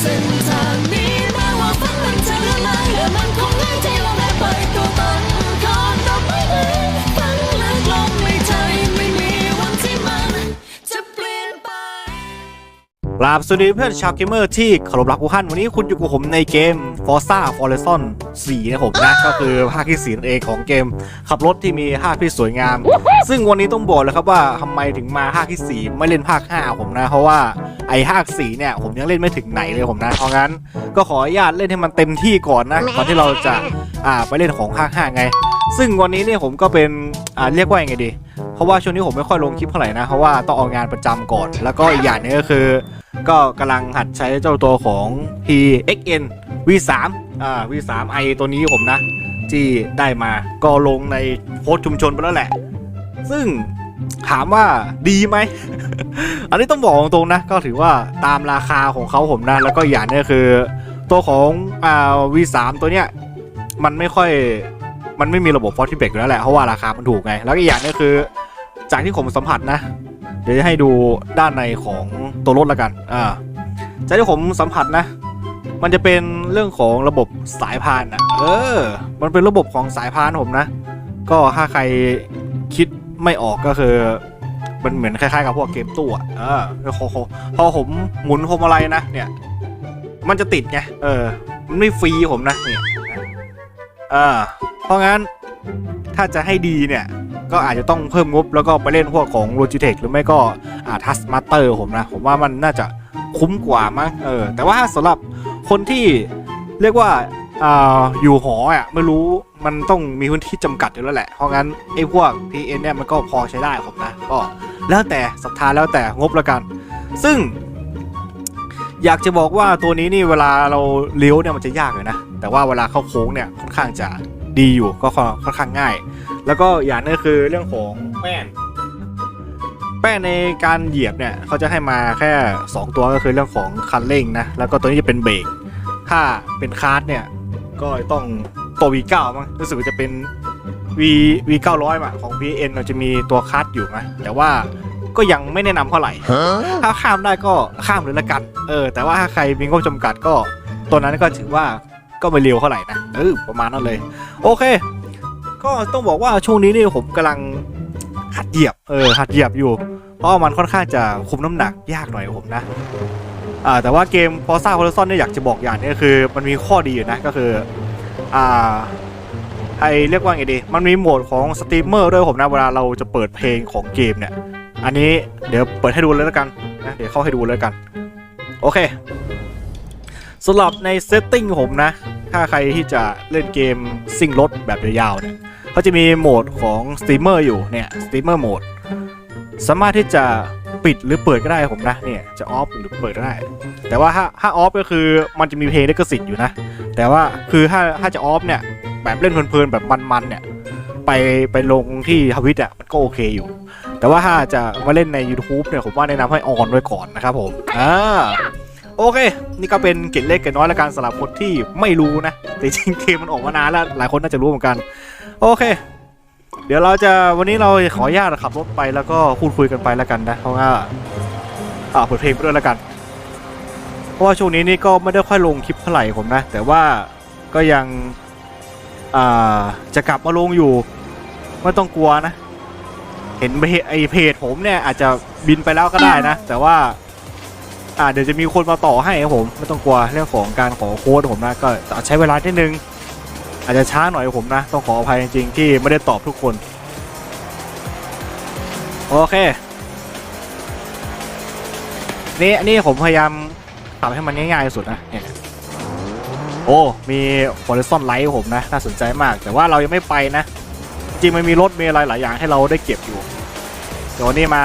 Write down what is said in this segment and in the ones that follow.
เส้นทางนี้ กราบสวัสดีเพื่อนชาวเกมเมอร์ที่เคารพรักทุกท่านวันนี้คุณอยู่กับผมในเกม Forza Horizon 4นะผมนะ ก็คือภาคที่4นั่นเองของเกม ขับรถที่มีภาคที่สวยงาม ซึ่งวันนี้ต้องบอกเลยครับว่าทำไมถึงมาภาคที่ 4 ไม่เล่นภาค 5 ผมนะ เพราะว่าไอ้ภาค 4 เนี่ย ผมยังเล่นไม่ถึงไหนเลยผมนะเพราะงั้นก็ขออนุญาตเล่นให้มันเต็มที่ก่อนนะก่อนที่เราจะอ่าไปเล่นของภาค 5 ไง ซึ่งวันนี้เนี่ยผมก็เป็นอ่าเรียกว่ายังไงดี เพราะว่าช่วงนี้ผมไม่ค่อยลงคลิปเท่าไหร่นะ เพราะว่าต้องเอางานประจำก่อน แล้วก็อีกอย่างนึงก็คือ ก็กำลังหัดใช้เจ้าตัวของ PXN V3 อ่า V3i ตัวนี้ผมนะ ที่ได้มาก็ลงในโพสต์ชุมชนไปแล้วแหละ ซึ่งถามว่าดีไหม อันนี้ต้องบอกตรงๆนะ ก็ถือว่าตามราคาของเขาผมนะ แล้วก็อีกอย่างนึงก็คือ ตัวของอ่า V3 ตัวเนี้ยมันไม่ค่อยมันไม่มีระบบฟอร์ติเบกอยู่แล้วแหละเพราะว่าราคามันถูกไง แล้วอีกอย่างนึงคือ จากที่ผมสัมผัสนะ เดี๋ยวจะให้ดูด้านในของตัวรถละกัน อ่า จากที่ผมสัมผัสนะ มันจะเป็นเรื่องของระบบสายพานอะ เออ มันเป็นระบบของสายพานผมนะ ก็ถ้าใครคิดไม่ออกก็คือ มันเหมือนคล้ายๆกับพวกเกมตู้อะ เออพอผมหมุนพวงมาลัยนะ เนี่ย มันจะติดไง เออ มันไม่ฟรีผมนะ เนี่ยอ่าเพราะงั้นถ้าจะให้ดีเนี่ย ก็อาจจะต้องเพิ่มงบแล้วก็ไปเล่นพวกของ Logitech หรือไม่ก็อ่า Taskmaster ผมนะ ผมว่ามันน่าจะคุ้มกว่ามั้งเออแต่ว่าถ้าสำหรับคนที่เรียกว่าอ่าอยู่หออะไม่รู้มันต้องมีพื้นที่จำกัดอยู่แล้วแหละ เพราะงั้นไอ้พวก PN เนี่ยมันก็พอใช้ได้ผมนะก็แล้วแต่ศรัทธาแล้วแต่งบละกัน ซึ่ง อยากจะบอกว่าตัวนี้นี่เวลาเราเลี้ยวเนี่ยมันจะยากเลยนะ แต่ว่าเวลาเข้าโค้งเนี่ยค่อนข้างจะ ดีอยู่ก็ค่อนข้างง่าย แล้วก็อย่างหนึงคือเรื่องของแป้น แป้นในการเหยียบเนี่ยเขาจะให้มาแค่ 2 ตัวก็คือเรื่องของคันเร่งนะแล้วก็ตัวนี้จะเป็นเบรกถ้าเป็นคาร์ดเนี่ยก็ต้องตัว V9 มั้งรู้สึกว่าจะเป็น V V900 อะของ BN เราจะมีตัวคาร์ดอยู่นะแต่ว่าก็ยังไม่แนะนำเท่าไหร่ ถ้าข้ามได้ก็ข้ามเลยละกัน เออ แต่ว่าถ้าใครมีงบจำกัดก็ ตัวนั้นก็ถือว่า ก็ไม่เร็วเท่าไหร่นะเออประมาณนั้นเลย โอเค ก็ต้องบอกว่าช่วงนี้นี่ผมกำลังหัดเหยียบเออหัดเหยียบอยู่ เพราะมันค่อนข้างจะคุมน้ำหนักยากหน่อยผมนะอ่าแต่ว่าเกม Forza Horizon เนี่ยอยากจะบอกอย่างนี้คือ มันมีข้อดีอยู่นะก็คืออ่าไอเรียกว่าไงดี มันมีโหมดของสตรีมเมอร์ด้วยผมนะเวลาเราจะเปิดเพลงของเกมเนี่ย อันนี้เดี๋ยวเปิดให้ดูเลยแล้วกันนะเดี๋ยวเข้าให้ดูเลยแล้วกัน โอเค สำหรับในเซตติ้งผมนะ ถ้าใครที่จะเล่นเกมซิ่งรถแบบยาวๆเนี่ยเขาจะมีโหมดของสตรีมเมอร์อยู่เนี่ยสตรีมเมอร์โหมดสามารถที่จะปิดหรือเปิดก็ได้ผมนะเนี่ยจะออฟหรือเปิดก็ได้ แต่ว่าถ้าถ้าออฟก็คือมันจะมีเพลงลิขสิทธิ์อยู่นะ แต่ว่าคือถ้าถ้าจะออฟเนี่ยแบบเล่นเพลินๆแบบมันๆเนี่ยไปไปลงที่ทวิตอะมันก็โอเคอยู่ แต่ว่าถ้าจะมาเล่นใน YouTube เนี่ยผมว่าแนะนำให้ออนไว้ก่อนนะครับผมอ่า โอเค นี่ก็เป็นเกร็ดเล็กเกร็ดน้อยละกันสำหรับคนที่ไม่รู้นะ แต่จริงๆเกมมันออกมานานแล้ว หลายคนน่าจะรู้เหมือนกัน โอเค เดี๋ยวเราจะวันนี้เราขออนุญาตขับรถไปแล้วก็พูดคุยกันไปแล้วกันนะ เพราะว่าอ่าเปิดเพลงไปด้วยแล้วกัน เพราะว่าช่วงนี้นี่ก็ไม่ได้ค่อยลงคลิปเท่าไหร่ผมนะ แต่ว่าก็ยังอ่าจะกลับมาลงอยู่ ไม่ต้องกลัวนะ เห็นไอเพจผมเนี่ยอาจจะบินไปแล้วก็ได้นะ แต่ว่า อ่าเดี๋ยวจะมีคนมาต่อให้ครับผมไม่ต้องกลัวเรื่องของการขอโค้ดผมนะก็ใช้เวลาที่นึง อาจจะช้าหน่อยผมนะ ต้องขออภัยจริงๆที่ไม่ได้ตอบทุกคน โอเคนี่อันนี้ผมพยายามทำให้มันง่ายๆสุดนะเนี่ยโอ้ มีฟอร์เรซอนไลท์ผมนะ น่าสนใจมาก แต่ว่าเรายังไม่ไปนะ จริงมันมีรถมีอะไรหลายอย่างให้เราได้เก็บอยู่ เดี๋ยวนี้มา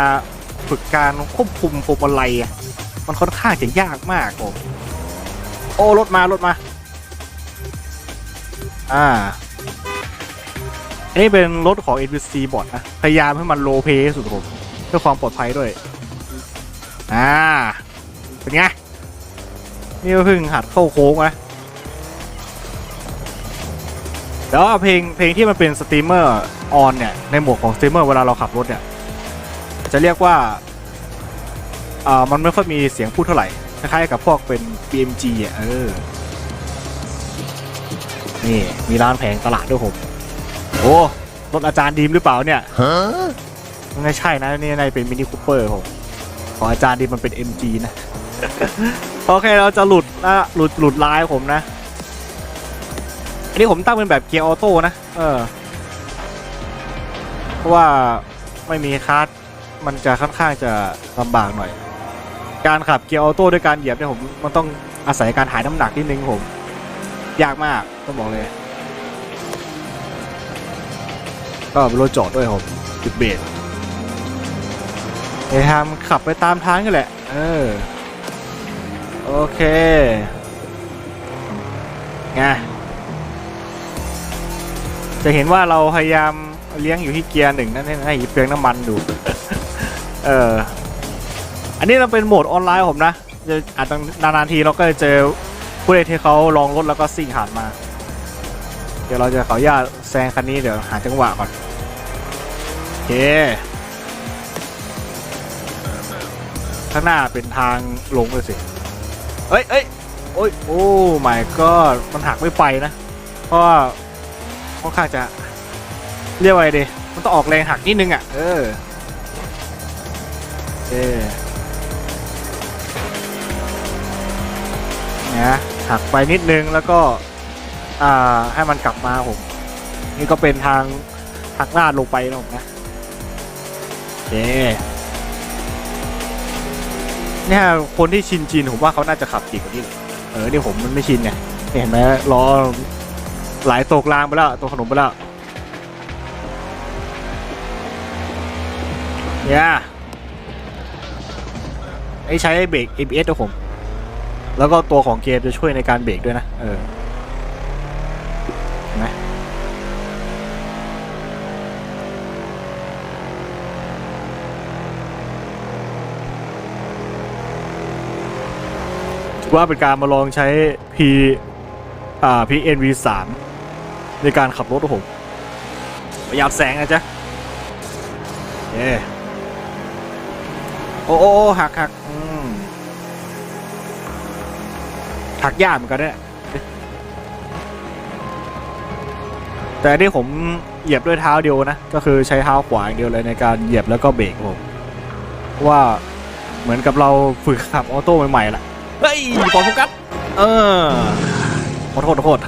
ฝึกการควบคุมพวงมาลัย มันค่อนข้างจะยากมากผมโอ้รถมารถมา อ่า อันนี้เป็นรถของ NPC บอทนะ พยายามให้มันโลเพสุดผมเพื่อความปลอดภัยด้วย อ่า เป็นไง นี่เพิ่งหัดเข้าโค้งนะแล้วเพลงเพลงที่มันเป็นสตรีมเมอร์ออนเนี่ย ในหมวดของสตรีมเมอร์เวลาเราขับรถเนี่ย จะเรียกว่า อ่ามันไม่ค่อยมีเสียงพูดเท่าไหร่คล้ายๆกับพวกเป็น BMG อะเออนี่มีร้านแผงตลาดด้วยผมโอ้รถอาจารย์ดีมหรือเปล่าเนี่ยไม่ใช่นะนี่นายเป็นมินิคูเปอร์ผมของอาจารย์ดีมมันเป็น MG นะโอเคเราจะหลุดนะหลุดหลุดลายผมนะอันนี้ผมตั้งเป็นแบบเกียร์ออโต้นะ เออ เพราะว่าไม่มีคลัสมันจะค่อนข้างจะลำบากหน่อย การขับเกียร์ออโต้ด้วยการเหยียบเนี่ยผมมันต้องอาศัยการถ่ายน้ำหนักนิดนึงผม ยากมากต้องบอกเลย ก็เป็นรถจอดด้วยผมจุดเบรกไอ้ทำขับไปตามทางกันแหละ เออ โอเคไงจะเห็นว่าเราพยายามเลี้ยงอยู่ที่เกียร์หนึ่งนั่นให้เปลืองน้ำมันดู เออ อันนี้เราเป็นโหมดออนไลน์ผมนะจะอาจจะนานๆทีเราก็จะเจอผู้เล่นที่เขาลองรถแล้วก็ซิ่งผ่านมา เดี๋ยวเราจะขออนุญาตแซงคันนี้เดี๋ยวหาจังหวะก่อนโอเคข้างหน้าเป็นทางลงเลยสิเอ้ยเอ้ยโอ้ยโอ้ my god มันหักไม่ไปนะเพราะว่าค่อนข้างจะเรียกว่าไงดีมันต้องออกแรงหักนิดนึงอะ เออเออ นี่ยหักไปนิดนึงแล้วก็ให้มันกลับมาผม นี่ก็เป็นทางหักลาดลงไปนะผมนะโอเคเนี่ยคนที่ชินชินผมว่าเขาน่าจะขับดีกว่านี้เออนี่ผมมันไม่ชินไงเห็นไหมล้อไหลตกรางไปแล้วตกขนมไปแล้วเนี่ยไอ้ใช้เบรก ABS ด้วยผม แล้วก็ตัวของเกมจะช่วยในการเบรกด้วยนะ เออเห็นไหมถือว่าเป็นการมาลองใช้ P อ่า PNV 3ในการขับรถผมประหยัดแสงนะจ๊ะเย้โอ้โอ้หักหัก อืมหักยากเหมือนกันเนี่ยแต่อันนี่ผมเหยียบด้วยเท้าเดียวนะ ก็คือใช้เท้าขวาอย่างเดียวเลยในการเหยียบแล้วก็เบรกครับผมเพราะว่าเหมือนกับเราฝึกขับออโต้ใหม่ๆล่ะ เฮ้ยปอโฟกัส เออขอโทษขอโทษ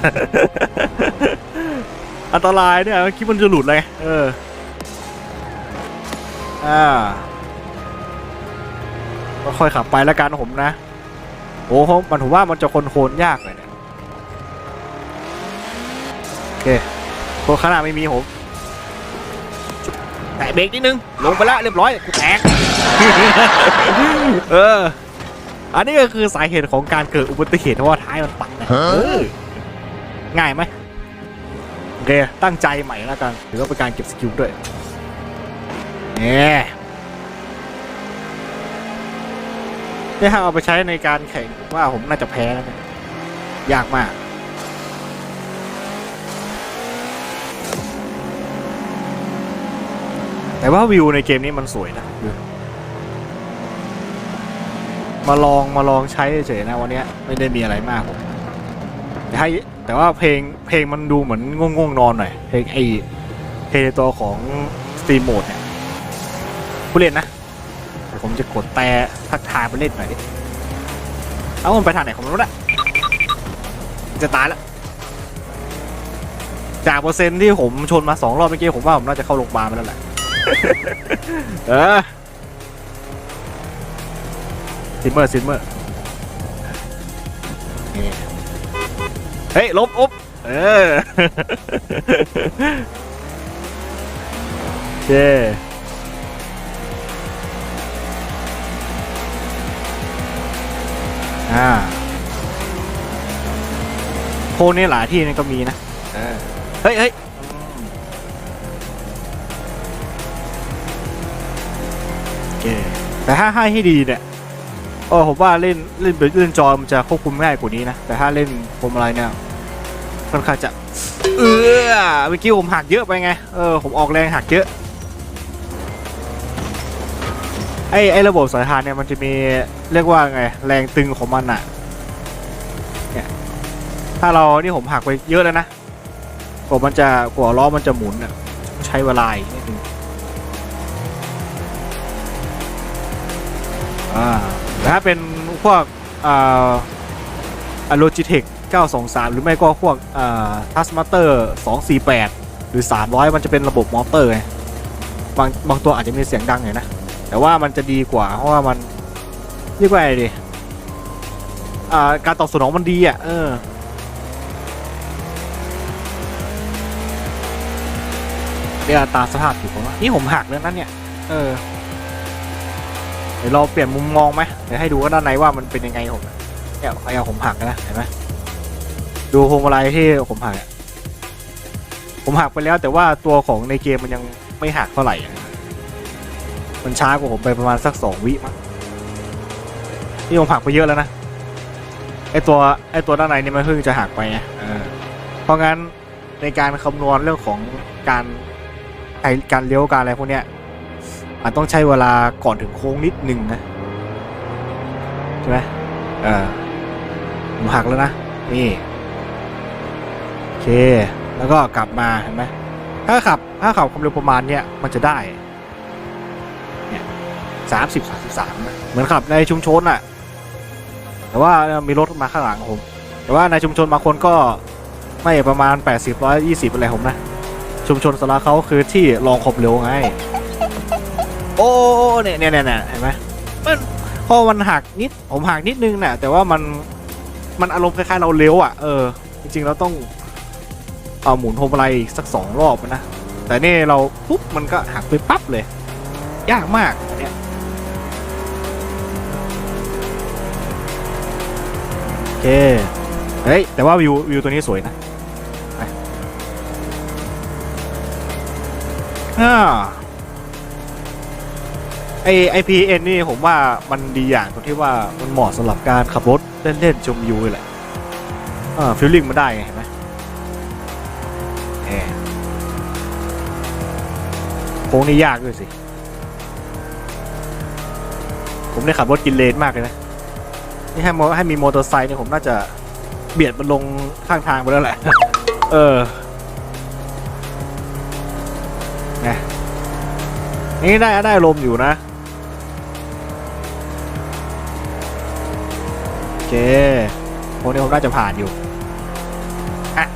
อันตรายเนี่ยคิดมันจะหลุดเลย เออ อ่าก็ค่อยขับไปแล้วกันผมนะ โอ้โหมันผมว่ามันจะคอนโทรลยากเลยเนี่ยโอเคตัวข้างหน้าไม่มีผมแตะเบรกนิดนึง ลงไปแล้วเรียบร้อยกูแตกเออ อันนี้ก็คือสาเหตุของการเกิดอุบัติเหตุเพราะว่าท้ายมันปักนะเออง่ายไหมโอเคตั้งใจใหม่แล้วกันถือว่าเป็นการเก็บสกิลด้วยเนี่ยนี่ ถ้าเอาไปใช้ในการแข่งว่าผมน่าจะแพ้แล้วเนี่ยยากมาก แต่ว่าวิวในเกมนี้มันสวยนะ มาลองมาลองใช้เฉยๆนะวันนี้ไม่ได้มีอะไรมากผมแต่ให้แต่ว่าเพลงเพลงมันดูเหมือนง่วงๆนอนหน่อยเพลงไอเพลงตัวของสตรีมโหมดเนี่ยผู้เล่นนะ ดี๋ยวผมจะกดแต่ทักทายไปเล่นหน่อยดิ เอามันไปทางไหนของมันวะจะตายแล้ว จากเปอร์เซ็นต์ที่ผมชนมาสองรอบเมื่อกี้ผมว่าผมน่าจะเข้าโรงพยาบาลไปแล้วแหละ เออซิมเมอร์ซิมเมอร์เฮ้ยลบอุ๊บเออเย้ อ่าโพลนี่หลายที่นี่ก็มีนะเออเฮ้ยเฮ้ยอืมโอเคแต่ถ้าให้ให้ดีเนี่ยเออผมว่าเล่นเล่นเล่นจอมันจะควบคุมง่ายกว่านี้นะ แต่ถ้าเล่นพวงมาลัยเนี่ยค่อนข้างจะ เออเมื่อกี้ผมหักเยอะไปไง เออ ผมออกแรงหักเยอะ ออ้ไอ้ระบบสายพานเนี่ยมันจะมีเรียกว่าไงแรงตึงของมันอะเนี่ยถ้าเรานี่ผมหักไปเยอะแล้วนะกว่ามันจะกว่าล้อมันจะหมุนอะใช้เวลาอีกนิดนึงอ่าแต่ถ้าเป็นพวกอ่าโลจิเทค923 หรือไม่ก็พวกอ่าทัสมาเตอร์248 หรือ 300 มันจะเป็นระบบมอเตอร์ไงบางบางตัวอาจจะมีเสียงดังหน่อยนะ แต่ว่ามันจะดีกว่าเพราะว่ามันเรียกว่าอะไรดีอ่าการตอบสนองมันดีอะเออเดี๋ยวตาสภาพอยู่ผมว่านี่ผมหักแล้วนั่นเนี่ย เออ เดี๋ยวเราเปลี่ยนมุมมองไหมเดี๋ยวให้ดูว่าด้านในว่ามันเป็นยังไงผมเนี่ยไอ้เอาผมหักนะเห็นไหมดูพวงมาลัยที่ผมหัก ผมหักไปแล้วแต่ว่าตัวของในเกมมันยังไม่หักเท่าไหร่ มันช้ากว่าผมไปประมาณสักสองวิมั้งนี่ผมหักไปเยอะแล้วนะไอตัวไอตัวด้านในนี่มันเพิ่งจะหักไปไงเออเพราะงั้นในการคำนวณเรื่องของการไอการเลี้ยวการอะไรพวกเนี้ยมันต้องใช้เวลาก่อนถึงโค้งนิดหนึ่งนะใช่ไหมเออผมหักแล้วนะนี่โอเค แล้วก็กลับมาเห็นไหมถ้าขับถ้าขับความเร็วประมาณเนี้ยมันจะได้ สามสิบสามสิบสามเหมือนขับในชุมชนอะแต่ว่ามีรถมาข้างหลังผม แต่ว่าในชุมชนบางคนก็ไม่ประมาณ 80 120อะไรผมนะ ชุมชนสาระเขาคือที่ลองขบเร็วไง โอ้เนี่ยเนี่ยเนี่ยเห็นไหมมันพอมันหักนิดผมหักนิดนึงน่ะ แต่ว่ามันมันอารมณ์คล้ายๆเราเลี้ยวอะเออจริงๆเราต้องเอาหมุนพวงมาลัยอีกสักสองรอบนะแต่นี่เราปุ๊บมันก็หักไปปั๊บเลย ยากมากเนี่ย เคเฮ้ยแต่ว่าวิววิวตัวนี้สวยนะไอ่าไอไอพีเอ็นนี่ผมว่ามันดีอย่างตรงที่ว่ามันเหมาะสำหรับการขับรถเล่นๆชมวิวเลยแหละอ่าฟิลลิ่งมันได้ไงเห็นไหมเออโค้งนี่ยากด้วยสิ ผมได้ขับรถกินเลนมากเลยนะ นี่ให้มอให้มีมอเตอร์ไซค์เนี่ยผมน่าจะเบียดมันลงข้างทางไปแล้วแหละ เออไงนี่ได้ได้ลมณ์อยู่นะ โอเคโค้งนี้ผมน่าจะผ่านอยู่อะ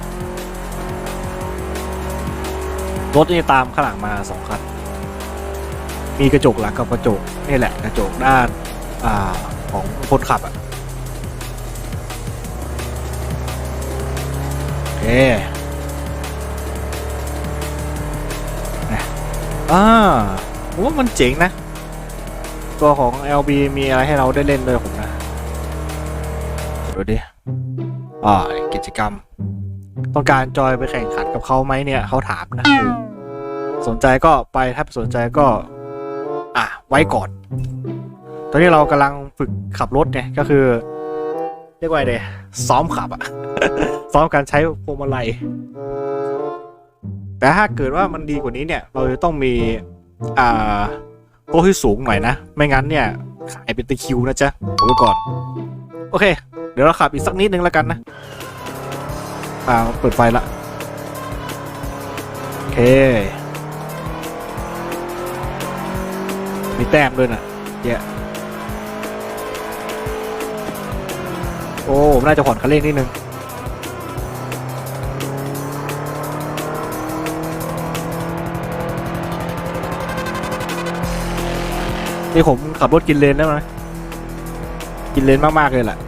รถนี่ตามข้างหลังมาสองคัน มีกระจกหลังกับกระจกนี่แหละกระจกด้านอ่าของคนขับอะ เคนะอ่าผมว่ามันเจ๋งนะ ตัวของ LB มีอะไรให้เราได้เล่นเลยผมนะ ดูดิ อ่า กิจกรรม ต้องการจอยไปแข่งขันกับเขาไหมเนี่ย เขาถามนะ สนใจก็ไป ถ้าสนใจก็ อะ ไว้ก่อน ตอนนี้เรากำลังฝึกขับรถเนี่ย ก็คือ เรียกว่าไงเดยซ้อมขับอะซ้อมการใช้พวงมาลัยแต่ถ้าเกิดว่ามันดีกว่านี้เนี่ย เราจะต้องมีอ่าโต๊ะที่สูงหน่อยนะ ไม่งั้นเนี่ยขายเป็นตะคริวนะจ๊ะเอาไว้ก่อน โอเค เดี๋ยวเราขับอีกสักนิดนึงแล้วกันนะ อ่า เปิดไฟละ โอเค มีแต้มด้วยนะเยอะ โอ้ผมน่าจะผ่อนคันเร่งนิดนึงนี่ผมขับรถกินเลนแล้วนะกินเลนมาก ๆ เลยแหละ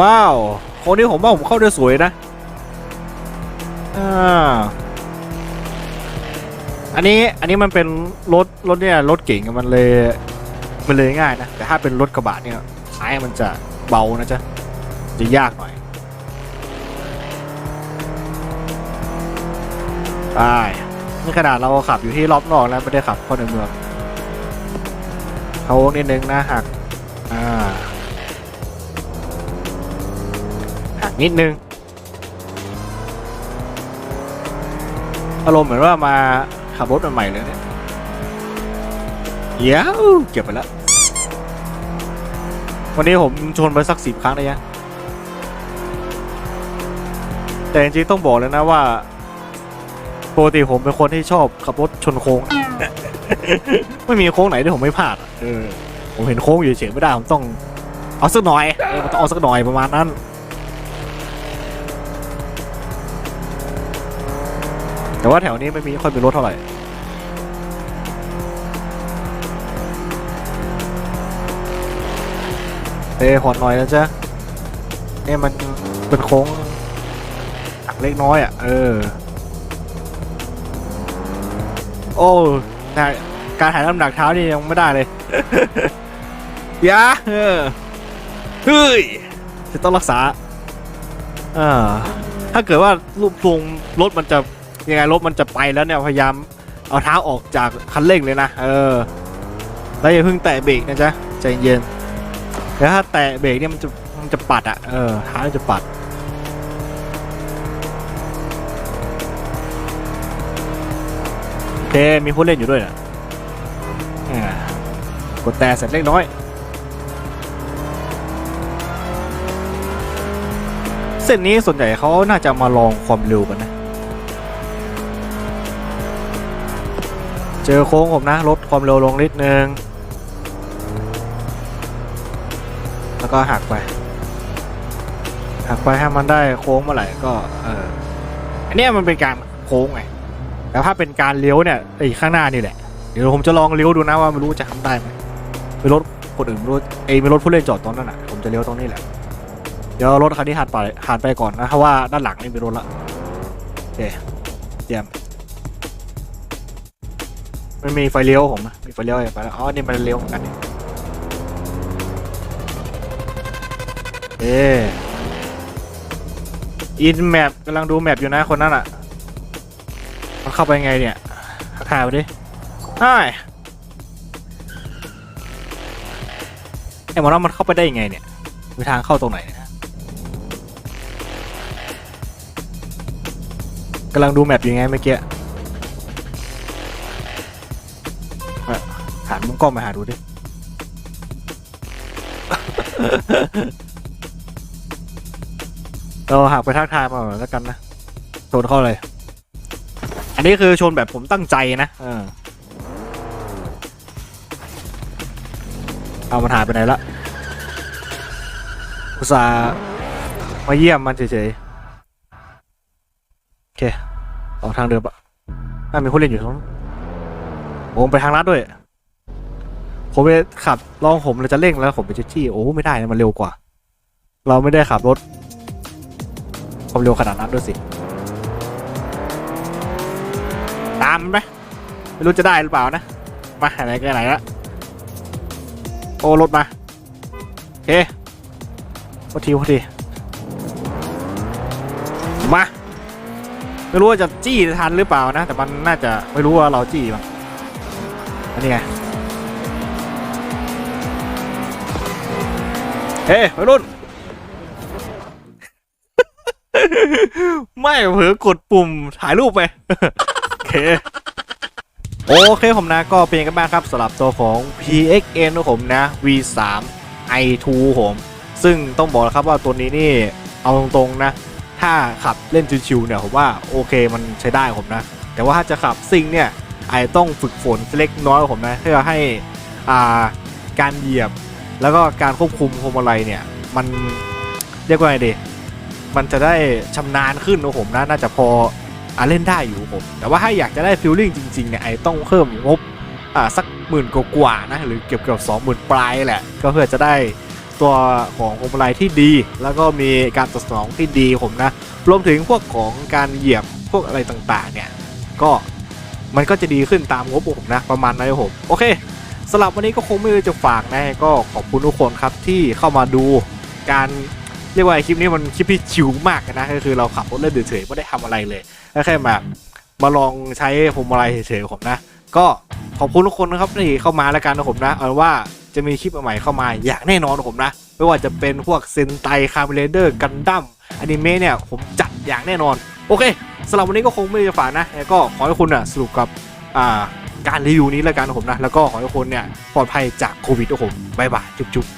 ว้าวคนนี้ผมว่าผมเข้าได้สวยนะ อ่า อันนี้อันนี้มันเป็นรถรถเนี่ยรถเก่งมันเลยมันเลยง่ายนะ แต่ถ้าเป็นรถกระบะเนี่ยท้ายมันจะเบานะจ๊ะจะยากหน่อยไปนี่ขนาดเราขับอยู่ที่รอบนอกแล้วไม่ได้ขับเข้าในเมืองเขานิดนึงนะหักอ่าหักนิดนึงอารมณ์เหมือนว่ามา ขับรถใหม่เลยเนี่ยเดี๋ยวเก็บไปแล้ว วันนี้ผมชนไปสักสิบครั้งเลยยังแต่จริงๆต้องบอกเลยนะว่าปกติผมเป็นคนที่ชอบขับรถชนโค้ง ไม่มีโค้งไหนที่ผมไม่พลาดเออผมเห็นโค้งอยู่เฉยไม่ได้ผมต้องเอาสักหน่อยเออต้องเอาสักหน่อยประมาณนั้น แต่ว่าแถวนี้ไม่มีค่อยมีรถเท่าไหร่เตะหอนหน่อยนะจ๊ะเนี่ยมันเป็นโค้งหักเล็กน้อยอะ เออ โอ้น่าการถ่ายน้ำหนักเท้านี่ยังไม่ได้เลยยาเออเฮ้ยจะต้องรักษาอ่าถ้าเกิดว่ารูปทรงรถมันจะ ยังไงรถมันจะไปแล้วเนี่ยพยายามเอาเท้าออกจากคันเร่งเลยนะเออแล้วอย่าเพิ่งแตะเบรกนะจ๊ะใจเย็นแล้วถ้าแตะเบรกเนี่ยมันจะมันจะปัดอะเออเท้ามันจะปัดโอเคมีผู้เล่นอยู่ด้วยนะอ่ากดแต่เสร็จเล็กน้อย เส้นนี้ส่วนใหญ่เขาน่าจะมาลองความเร็วกันนะ เจอโค้งผมนะลดความเร็วลงนิดนึง แล้วก็หักไป หักไปให้มันได้โค้งเมื่อไหร่ก็เอออันนี้มันเป็นการโค้งไงแต่ถ้าเป็นการเลี้ยวเนี่ยไอ้ข้างหน้านี่แหละ เดี๋ยวผมจะลองเลี้ยวดูนะว่าไม่รู้จะทำได้ไหมมีรถคนอื่นไม่รู้ไอ้มีรถผู้เล่นจอดตรงนั้นอะผมจะเลี้ยวตรงนี้แหละ เดี๋ยวรถคันนี้หันไปหันไปก่อนนะเพราะว่าด้านหลังนี่มีรถละโอเคเตรียม ไม่มีไฟเลี้ยวผมนะมีไฟเลี้ยวอะไรไปแล้วอ๋อนี่มันเลี้ยวเหมือนกันนี่เออินแมปกำลังดูแมปอยู่นะคนนั้นอะ มันเข้าไปไงเนี่ยทักทายมาดิใช่ไอ้หมอน้มันเข้าไปได้ยังไงเนี่ยมีทางเข้าตรงไหนกำลังดูแมปอยู่ไงเมื่อกี้ กล้องมาหาดูดิ เราหักไปทักทายมาหน่อยแล้วกันนะชนเข้าเลย อันนี้คือชนแบบผมตั้งใจนะ เออ เอามันหายไปไหนละอุตส่าห์มาเยี่ยมมันเฉยๆ โอเค ออกทางเดิมอะถ้ามีคนเล่นอยู่ตรงนั้นผมไปทางลัดด้วย ผมไปขับลองผมเลยจะเร่งแล้วผมไปจี้โอ้ไม่ได้นะมันเร็วกว่า เราไม่ได้ขับรถความเร็วขนาดนั้นด้วยสิ ตามไหมไม่รู้จะได้หรือเปล่านะ มาไหนกันไหนละโอ้รถมาโอเคพอทีพอทีมาไม่รู้ว่าจะจี้ทันหรือเปล่านะ แต่มันน่าจะไม่รู้ว่าเราจี้มั้งอันนี้ไง เฮ้ยวัยรุ่น ไม่เผลอกดปุ่มถ่ายรูปไป โอเค โอเคผมนะก็เป็นยังไงกันบ้างครับสำหรับตัวของ PXN ของผมนะ V3 i2 ผม ซึ่งต้องบอกนะครับว่าตัวนี้นี่เอาตรงๆนะ ถ้าขับเล่นชิวๆเนี่ยผมว่าโอเคมันใช้ได้ผมนะ แต่ว่าถ้าจะขับซิ่งเนี่ยไอต้องฝึกฝนเล็กน้อยผมนะเพื่อให้อ่าการเหยียบ แล้วก็การควบคุมพวงมาลัยเนี่ย มันเรียกว่าไงดีมันจะได้ชำนาญขึ้นนะผมนะน่าจะพออ่าเล่นได้อยู่ผม แต่ว่าถ้าอยากจะได้ฟิลลิ่งจริงๆเนี่ยไอต้องเพิ่มงบอ่าสักหมื่นกว่านะหรือเกือบเกือบสองหมื่นปลายแหละ ก็เพื่อจะได้ตัวของพวงมาลัยที่ดี แล้วก็มีการตอบสนองที่ดีผมนะรวมถึงพวกของการเหยียบพวกอะไรต่างๆเนี่ยก็มันก็จะดีขึ้นตามงบผมนะประมาณนั้นผมโอเค สำหรับวันนี้ก็คงไม่เลยจะฝากนะก็ขอบคุณทุกคนครับที่เข้ามาดูการเรียกว่าคลิปนี้มันคลิปที่ชิวมากนะก็คือเราขับรถเล่นเฉยๆไม่ได้ทำอะไรเลยแค่มามาลองใช้พวงมาลัยเฉยๆผมนะ ก็ขอบคุณทุกคนนะครับที่เข้ามาแล้วกันนะผมนะเอาว่าจะมีคลิปใหม่ๆเข้ามาอย่างแน่นอนนะผมนะ ไม่ว่าจะเป็นพวกเซนไตคาร์เมเลเดอร์กันดั้มอนิเมะเนี่ยผมจัดอย่างแน่นอน โอเคสำหรับวันนี้ก็คงไม่มีจะฝากนะก็ขอให้คุณน่ะสรุปกับอ่า การรีวิวนี้ละกันผมนะ แล้วก็ขอให้ทุกคนเนี่ยปลอดภัยจากโควิดทุกคนบายบายจุ๊บจอตอ